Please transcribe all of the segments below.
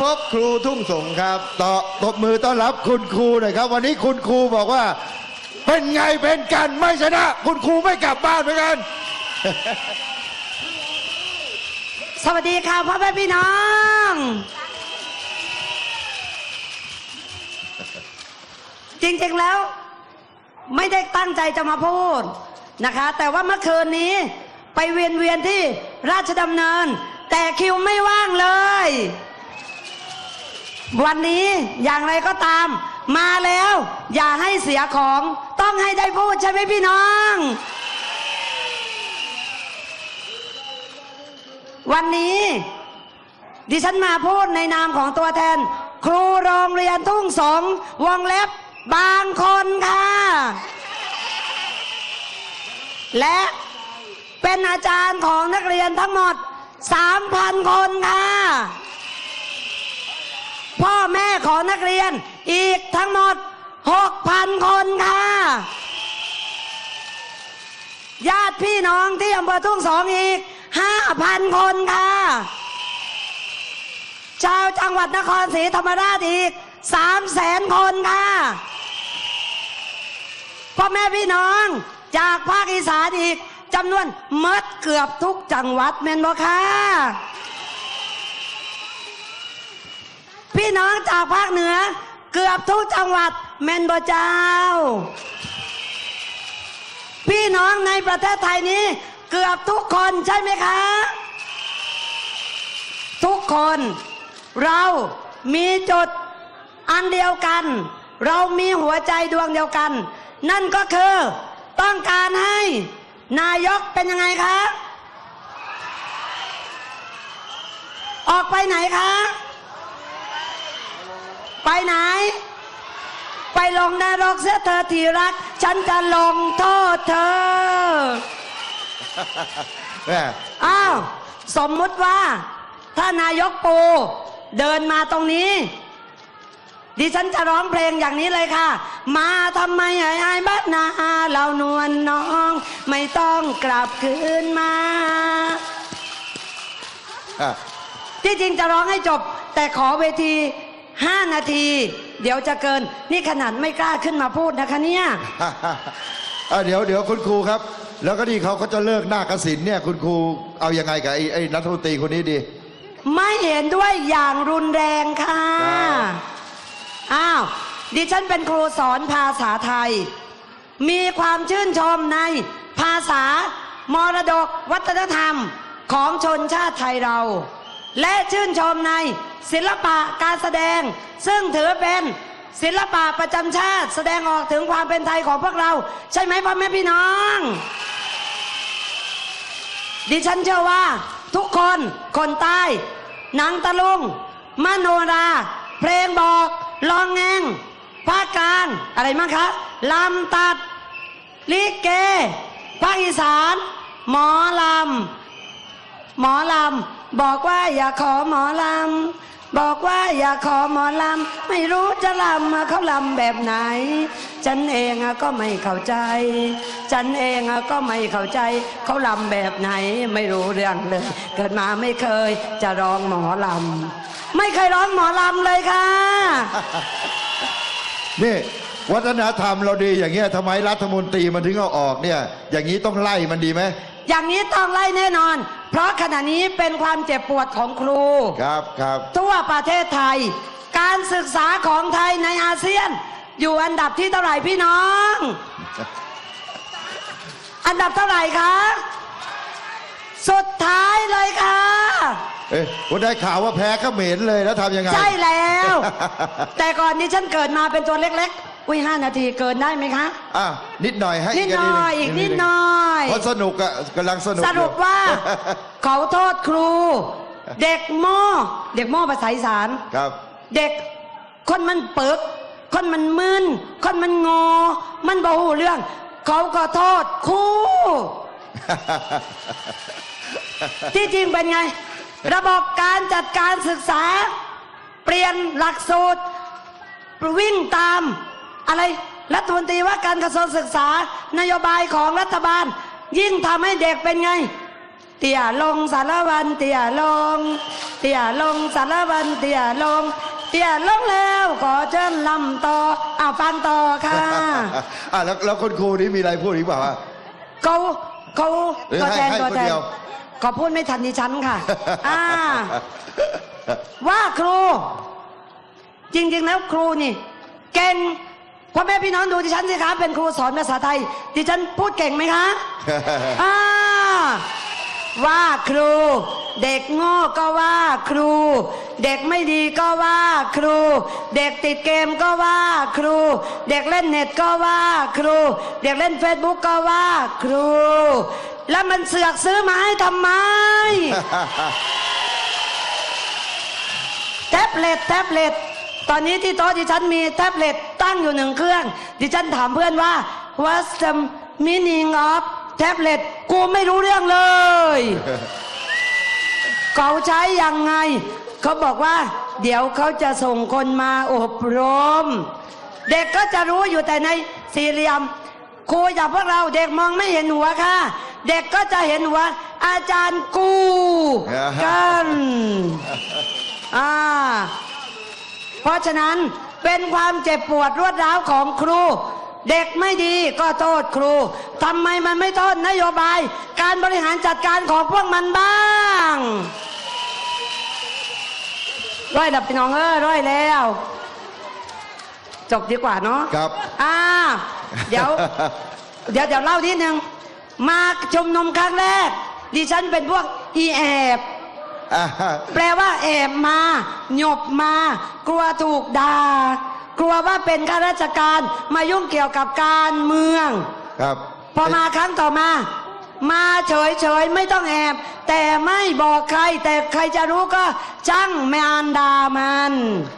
พบครูทุ่งสงครับต่อตบมือต้อนรับคุณครูหน่อยครับ วันนี้คุณครูบอกว่า เป็นไงเป็นกันไม่ชนะ คุณครูไม่กลับบ้านเหมือนกัน สวัสดีค่ะพ่อแม่พี่น้อง จริงๆแล้ว ไม่ได้ตั้งใจจะมาพูดนะคะ แต่ว่าเมื่อคืนนี้ไปเวียนเวียนที่ราชดำเนิน แต่คิวไม่ว่างเลย วันนี้อย่างไรก็ตาม มาแล้ว อย่าให้เสียของต้องให้ได้พูดใช่ไหมพี่น้อง วันนี้ ดิฉันมาพูดในนามของตัวแทน ครูโรงเรียนทุ่งสงวงเล็บบางคนค่ะ และเป็นอาจารย์ของนักเรียนทั้งหมด 3,000 คนค่ะ พ่อแม่ของนักเรียนอีกทั้งหมด 6,000 คนค่ะ ญาติพี่น้องที่อำเภอทุ่งสองอีก 5,000 คนค่ะ ชาวจังหวัดนครศรีธรรมราชอีก 300,000 คนค่ะพ่อแม่พี่น้องจากภาคอีสานอีกจำนวนหมดเกือบทุกจังหวัดแม่นบ่ค่ะ พี่น้องจากภาคเหนือ เกือบทุกจังหวัดแมนบ่เจ้า พี่น้องในประเทศไทยนี้ เกือบทุกคนใช่ไหมคะ ทุกคน เรามีจุดอันเดียวกัน เรามีหัวใจดวงเดียวกัน นั่นก็คือ ต้องการให้นายกเป็นยังไงคะ ออกไปไหนคะ ไปไหน ไปลงนรกเสียเธอที่รัก ฉันจะลงโทษเธอ แม่อ้าว สมมุติว่า ถ้านายกปู เดินมาตรงนี้ ดิฉันจะร้องเพลงอย่างนี้เลยค่ะ มาทำไมไอ้ไอ้ายบ้านนาเรานวลน้อง ไม่ต้องกลับคืนมา อะที่จริงจะร้องให้จบ แต่ขอเวที 5นาที เดี๋ยวจะเกิน นี่ขนาดไม่กล้าขึ้นมาพูดนะคะเนี่ย อะเดี๋ยวเดี๋ยวคุณครูครับ แล้วก็นี่เขาเขาจะเลิกหน้ากสินเนี่ย คุณครูเอายังไงกับไอ้ไอ้นักดนตรีคนนี้ดี ไม่เห็นด้วยอย่างรุนแรงค่ะ ครับ อ้าว ดิฉันเป็นครูสอนภาษาไทย มีความชื่นชมในภาษามรดกวัฒนธรรมของชนชาติไทยเรา และชื่นชมในศิลปะการแสดง ซึ่งถือเป็นศิลปะประจำชาติ แสดงออกถึงความเป็นไทยของพวกเรา ใช่ไหมพ่อแม่พี่น้อง ดิฉันเชื่อว่า ทุกคนคนใต้หนังตะลุงมโนรา เพลงบอกลองแงงภาคกลางอะไรมั้งคะลำตัด ลิเกภาคอีสาน หมอลำ หมอลำ บอกว่าอย่าขอหมอลำ บอกว่าอย่าขอหมอลำ ไม่รู้จะลำเขาลำแบบไหน ฉันเองอะก็ไม่เข้าใจ ฉันเองอะก็ไม่เข้าใจ เขาลำแบบไหนไม่รู้เรื่องเลย เกิดมาไม่เคยจะร้องหมอลำ ไม่เคยร้องหมอลำเลยค่ะ นี่วัฒนธรรมเราดีอย่างเงี้ยทำไมรัฐมนตรีมันถึงเอาออกเนี่ย อย่างนี้ต้องไล่มันดีไหมอย่างนี้ต้องไล่แน่นอน เพราะขณะนี้เป็นความเจ็บปวดของครู ครับครับ ทั่วประเทศไทย การศึกษาของไทยในอาเซียน อยู่อันดับที่เท่าไหร่พี่น้อง อันดับเท่าไหร่คะสุดท้ายเลยค่ะ เอ๊ะผมได้ข่าวว่าแพ้เขมรเลยแล้วทำยังไง ใช่แล้ว แต่ก่อนนี้ฉันเกิดมาเป็นตัวเล็กๆ อุ้ยห้านาทีเกินได้ไหมคะ อะนิดหน่อยให้นิดหน่อยอีกนิดหน่อยเพราะสนุกอะกำลังสนุกสรุปอยู่ว่าเขาโทษครู เด็กโม่เด็กโม่ภาษาอีสานครับ เด็กคนมันเปิกคนมันมึนคนมันงอ มันบ่หูเรื่อง เขาก็โทษครูที่จริงเป็นไง ระบบการจัดการศึกษา เปลี่ยนหลักสูตรวิ่งตาม อะไรรัฐมนตรีว่าการกระทรวงศึกษานโยบายของรัฐบาล ยิ่งทำให้เด็กเป็นไง เตี่ยลงสารวัน เตี่ยลง เตี่ยลงสารวัน เตี่ยลง เตี่ยลงแล้วขอเชิญลำต่ออ้าวฟังต่อค่ะอะแล้วแล้วคุณครูนี่มีอะไรพูดอีกเปล่าฮะเขาเขาหรือตัวแทนให้ให้ตัวแทคนนเดียว ขอพูดไม่ทันดิฉันค่ะ อ่า ว่าครู จริง ๆ แล้วครูนี่ เก่ง พ่อแม่พี่น้องดูดิฉันสิคะเป็นครูสอนภาษาไทย ดิฉันพูดเก่งไหมคะอ่าว่าครู เด็กโง่ก็ว่าครู เด็กไม่ดีก็ว่าครู เด็กติดเกมก็ว่าครู เด็กเล่นเน็ตก็ว่าครู เด็กเล่นเฟซบุ๊กก็ว่าครู แล้วมันเสือกซื้อมาให้ทำไม แท็บเล็ตแท็บเล็ตตอนนี้ที่โต๊ะดิฉันมีแท็บเล็ต ตั้งอยู่หนึ่งเครื่อง ดิฉันถามเพื่อนว่า what's the meaning of tablet กูไม่รู้เรื่องเลย เขาใช้ยังไง เขาบอกว่า เดี๋ยวเขาจะส่งคนมาอบรม เด็กก็จะรู้อยู่แต่ในสี่เหลี่ยมครูอย่างพวกเราเด็กมองไม่เห็นหัวค่ะ เด็กก็จะเห็นหัว อาจารย์กูกันอ่าเพราะฉะนั้น เป็นความเจ็บปวดรวดร้าวของครู เด็กไม่ดีก็โทษครู ทำไมมันไม่โทษนโยบาย การบริหารจัดการของพวกมันบ้างร้อยดับพี่น้องเออร้อยแล้ว จบดีกว่าเนาะครับอ่าเดี๋ยว เดี๋ยวเดี๋ยวเล่าทีหนึ่งมาชุมนุมครั้งแรก ดิฉันเป็นพวกอีแอบอะ แปลว่าแอบมา หยบมา กลัวถูกด่ากลัวว่าเป็นข้าราชการมายุ่งเกี่ยวกับการเมือง ครับ พอมาครั้งต่อมา มาเฉยเฉยๆไม่ต้องแอบ แต่ไม่บอกใคร แต่ใครจะรู้ก็จ้างแมอันดามัน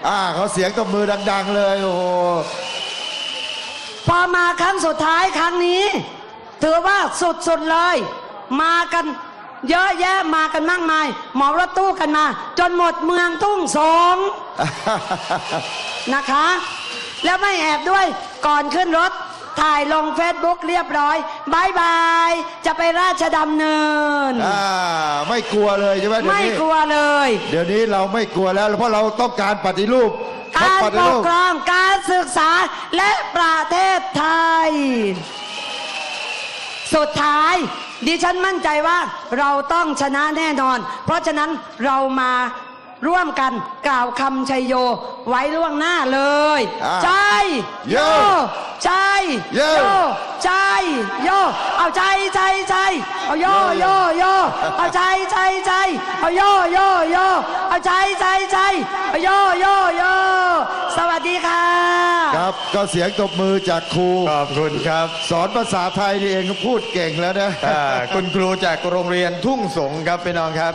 อ่าเขาเสียงตบมือดัง ๆ เลยโอ้โหพอมาครั้งสุดท้ายครั้งนี้ ถือว่าสุดๆเลย มากัน เยอะแยะมากันมากมาย หมอรถตู้กันมา จนหมดเมืองทุ่งสงนะคะ แล้วไม่แอบด้วยก่อนขึ้นรถ ถ่ายลงเฟซบุ๊กเรียบร้อยบายบาย จะไปราชดำเนิน อ่าไม่กลัวเลยใช่ไหมเดี๋ยวไม่นี้กลัวเลย เดี๋ยวนี้เราไม่กลัวแล้ว เพราะเราต้องการปฏิรูปการปปฏิกรูป ครองการศึกษาและประเทศไทย สุดท้าย ดิฉันมั่นใจว่าเราต้องชนะแน่นอน เพราะฉะนั้นเรามาร่วมกันกล่าวคำชัยโยไว้ล่วงหน้าเลยอ่าใจโยใจโยใจโยเอาใจใจใจเอาโยโยโยเอาใจใจใจเอาโยโยโยเอาใจใจใจเอาโยโยโยสวัสดีค่ะ ครับ ก็เสียงตบมือจากครู ขอบคุณครับ สอนภาษาไทยนี่เองก็พูดเก่งแล้วนะ อ่าคุณครูจากโรงเรียนทุ่งสงครับพี่น้องครับ